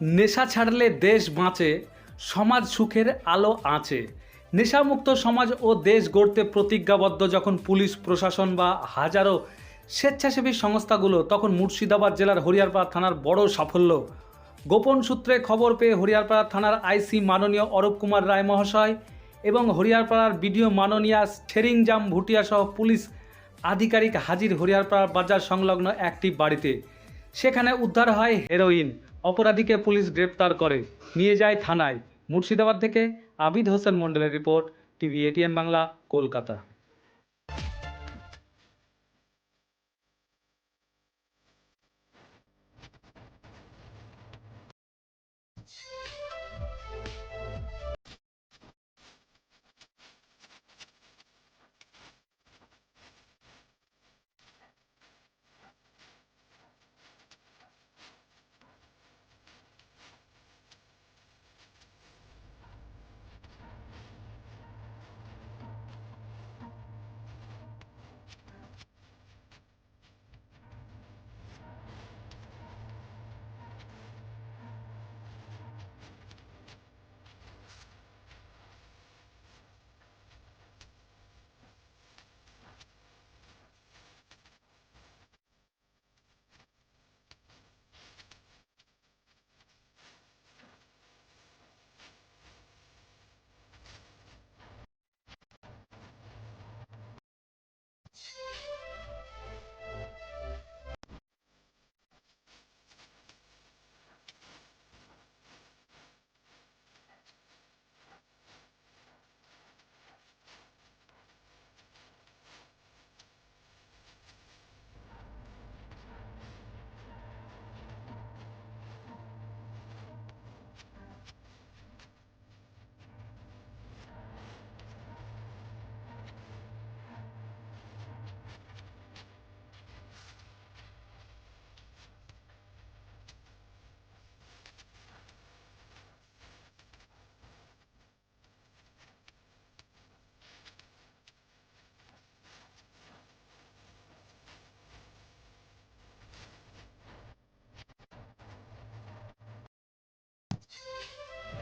নেশা ছাড়লে দেশ বাঁচে, সমাজ সুখের আলো আছে নেশামুক্ত সমাজ ও দেশ গড়তে প্রতিজ্ঞাবদ্ধ যখন পুলিশ, প্রশাসন বা হাজারো স্বেচ্ছাসেবী সংস্থাগুলো, তখন মুর্শিদাবাদ জেলার হরিয়ারপাড়া থানার বড় সাফল্য। গোপন সূত্রে খবর পেয়ে হরিয়ারপাড়া থানার আইসি মাননীয় অরূপ কুমার রায় মহাশয় এবং হরিয়ারপাড়ার বিডিও মাননীয়া ছেরিংজাম ভুটিয়া সহ পুলিশ আধিকারিক হাজির হরিয়ারপাড়া বাজার সংলগ্ন একটি বাড়িতে। সেখানে উদ্ধার হয় হেরোইন। অপরাধীকে পুলিশ গ্রেপ্তার করে। নিয়ে যায় থানায়। মুর্শিদাবাদ থেকে আবিদ হোসেন মন্ডলের report, TV ATN Bangla, Kolkata.